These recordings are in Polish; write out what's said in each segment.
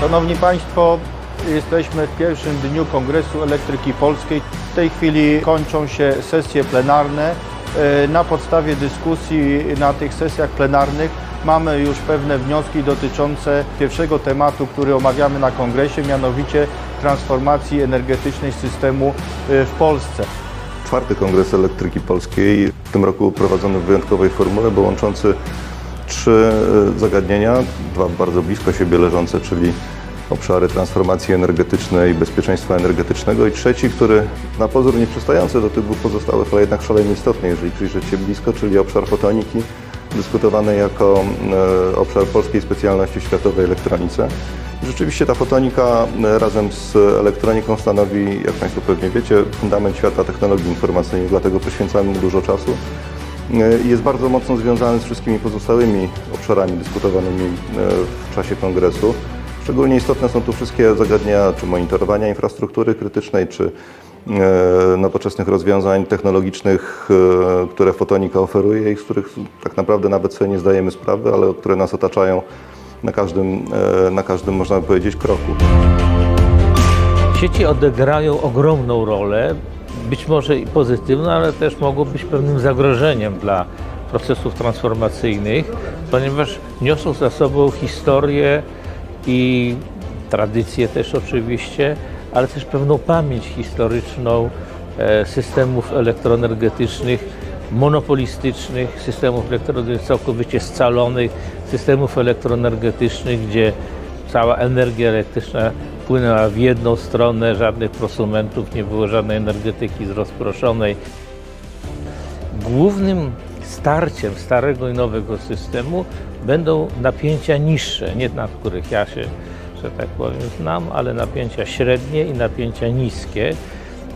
Szanowni Państwo, jesteśmy w pierwszym dniu Kongresu Elektryki Polskiej. W tej chwili kończą się sesje plenarne. E, Na podstawie dyskusji na tych sesjach plenarnych mamy już pewne wnioski dotyczące pierwszego tematu, który omawiamy na kongresie, mianowicie transformacji energetycznej systemu e, w Polsce. Czwarty Kongres Elektryki Polskiej, w tym roku prowadzony w wyjątkowej formule, bo łączący trzy e, zagadnienia, dwa bardzo blisko siebie leżące, czyli obszary transformacji energetycznej, bezpieczeństwa energetycznego i trzeci, który na pozór nie przystający do tych dwóch pozostałych, ale jednak szalenie istotny, jeżeli przyjrzeć się blisko, czyli obszar fotoniki, dyskutowany jako e, obszar polskiej specjalności światowej elektronice. Rzeczywiście ta fotonika e, razem z elektroniką stanowi, jak Państwo pewnie wiecie, fundament świata technologii informacyjnych, dlatego poświęcamy mu dużo czasu. E, Jest bardzo mocno związany z wszystkimi pozostałymi obszarami dyskutowanymi e, w czasie kongresu. Szczególnie istotne są tu wszystkie zagadnienia, czy monitorowania infrastruktury krytycznej, czy e, nowoczesnych rozwiązań technologicznych, które fotonika oferuje i z których tak naprawdę nawet sobie nie zdajemy sprawy, ale które nas otaczają na każdym, na każdym można by powiedzieć, kroku. Sieci odegrają ogromną rolę, być może i pozytywną, ale też mogą być pewnym zagrożeniem dla procesów transformacyjnych, ponieważ niosą za sobą historię i tradycję też oczywiście, ale też pewną pamięć historyczną e, systemów elektroenergetycznych, monopolistycznych, systemów elektroenergetycznych całkowicie scalonych, systemów elektroenergetycznych, gdzie cała energia elektryczna płynęła w jedną stronę, żadnych prosumentów, nie było żadnej energetyki rozproszonej. Głównym starciem starego i nowego systemu będą napięcia niższe, nie na których ja się, że tak powiem, znam, ale napięcia średnie i napięcia niskie,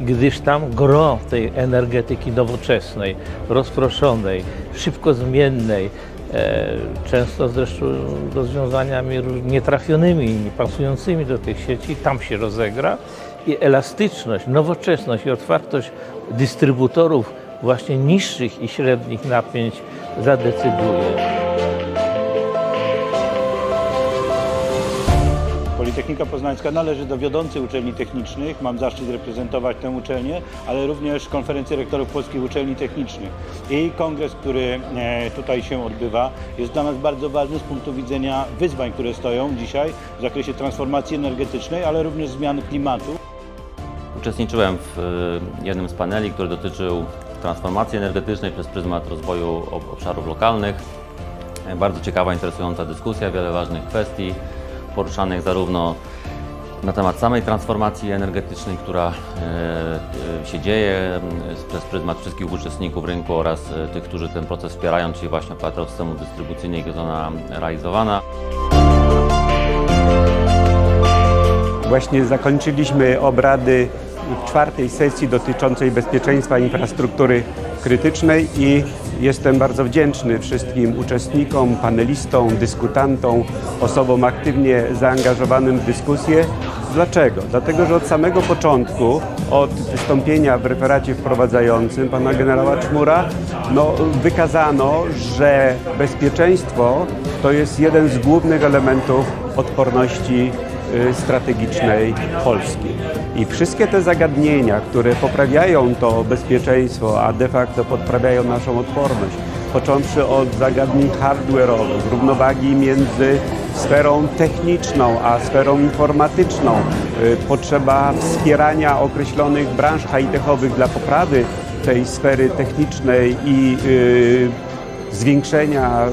gdyż tam gro tej energetyki nowoczesnej, rozproszonej, szybko zmiennej, często zresztą rozwiązaniami nietrafionymi, niepasującymi do tych sieci, tam się rozegra i elastyczność, nowoczesność i otwartość dystrybutorów właśnie niższych i średnich napięć zadecyduje. Politechnika Poznańska należy do wiodących uczelni technicznych. Mam zaszczyt reprezentować tę uczelnię, ale również konferencję rektorów polskich uczelni technicznych. I kongres, który e, tutaj się odbywa, jest dla nas bardzo ważny z punktu widzenia wyzwań, które stoją dzisiaj w zakresie transformacji energetycznej, ale również zmian klimatu. Uczestniczyłem w y, jednym z paneli, który dotyczył transformacji energetycznej przez pryzmat rozwoju ob- obszarów lokalnych. E, Bardzo ciekawa, interesująca dyskusja, wiele ważnych kwestii poruszanych zarówno na temat samej transformacji energetycznej, która e, e, się dzieje przez pryzmat wszystkich uczestników rynku oraz e, tych, którzy ten proces wspierają, czyli właśnie operatorów systemu dystrybucyjnego, jest ona realizowana. Właśnie zakończyliśmy obrady czwartej sesji dotyczącej bezpieczeństwa infrastruktury krytycznej i jestem bardzo wdzięczny wszystkim uczestnikom, panelistom, dyskutantom, osobom aktywnie zaangażowanym w dyskusję. Dlaczego? Dlatego, że od samego początku, od wystąpienia w referacie wprowadzającym pana generała Czmura, no, wykazano, że bezpieczeństwo to jest jeden z głównych elementów odporności strategicznej Polski. I wszystkie te zagadnienia, które poprawiają to bezpieczeństwo, a de facto podprawiają naszą odporność, począwszy od zagadnień hardware'owych, równowagi między sferą techniczną a sferą informatyczną, y, potrzeba wspierania określonych branż high-techowych dla poprawy tej sfery technicznej i y, zwiększenia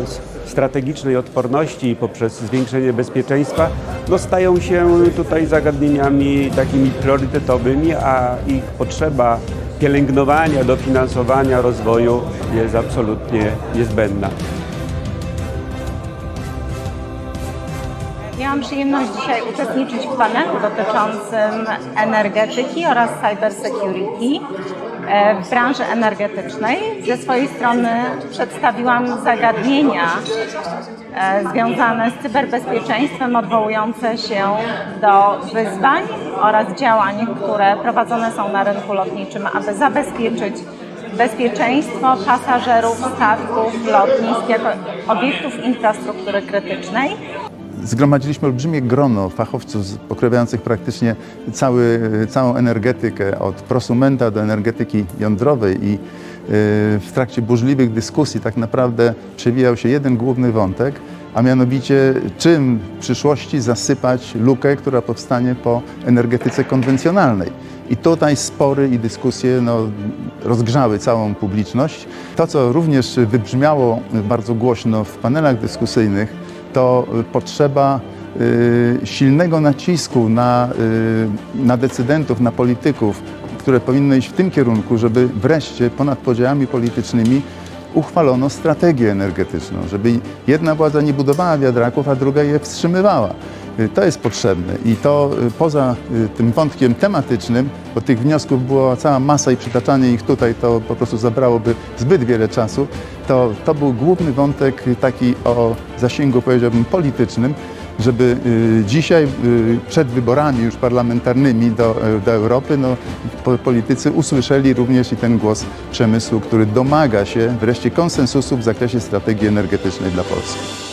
strategicznej odporności poprzez zwiększenie bezpieczeństwa, no stają się tutaj zagadnieniami takimi priorytetowymi, a ich potrzeba pielęgnowania, dofinansowania, rozwoju jest absolutnie niezbędna. Miałam przyjemność dzisiaj uczestniczyć w panelu dotyczącym energetyki oraz cybersecurity w branży energetycznej. Ze swojej strony przedstawiłam zagadnienia e, związane z cyberbezpieczeństwem, odwołujące się do wyzwań oraz działań, które prowadzone są na rynku lotniczym, aby zabezpieczyć bezpieczeństwo pasażerów, statków, lotnisk jako obiektów infrastruktury krytycznej. Zgromadziliśmy olbrzymie grono fachowców pokrywających praktycznie cały, całą energetykę, od prosumenta do energetyki jądrowej i y, w trakcie burzliwych dyskusji tak naprawdę przewijał się jeden główny wątek, a mianowicie czym w przyszłości zasypać lukę, która powstanie po energetyce konwencjonalnej. I tutaj spory i dyskusje no, rozgrzały całą publiczność. To, co również wybrzmiało bardzo głośno w panelach dyskusyjnych, to potrzeba y, silnego nacisku na, y, na decydentów, na polityków, które powinno iść w tym kierunku, żeby wreszcie ponad podziałami politycznymi uchwalono strategię energetyczną, żeby jedna władza nie budowała wiatraków, a druga je wstrzymywała. Y, To jest potrzebne i to y, poza y, tym wątkiem tematycznym, bo tych wniosków była cała masa i przytaczanie ich tutaj to po prostu zabrałoby zbyt wiele czasu, to, to był główny wątek taki o zasięgu powiedziałbym politycznym, żeby y, dzisiaj y, przed wyborami już parlamentarnymi do, y, do Europy no, po- politycy usłyszeli również i ten głos przemysłu, który domaga się wreszcie konsensusu w zakresie strategii energetycznej dla Polski.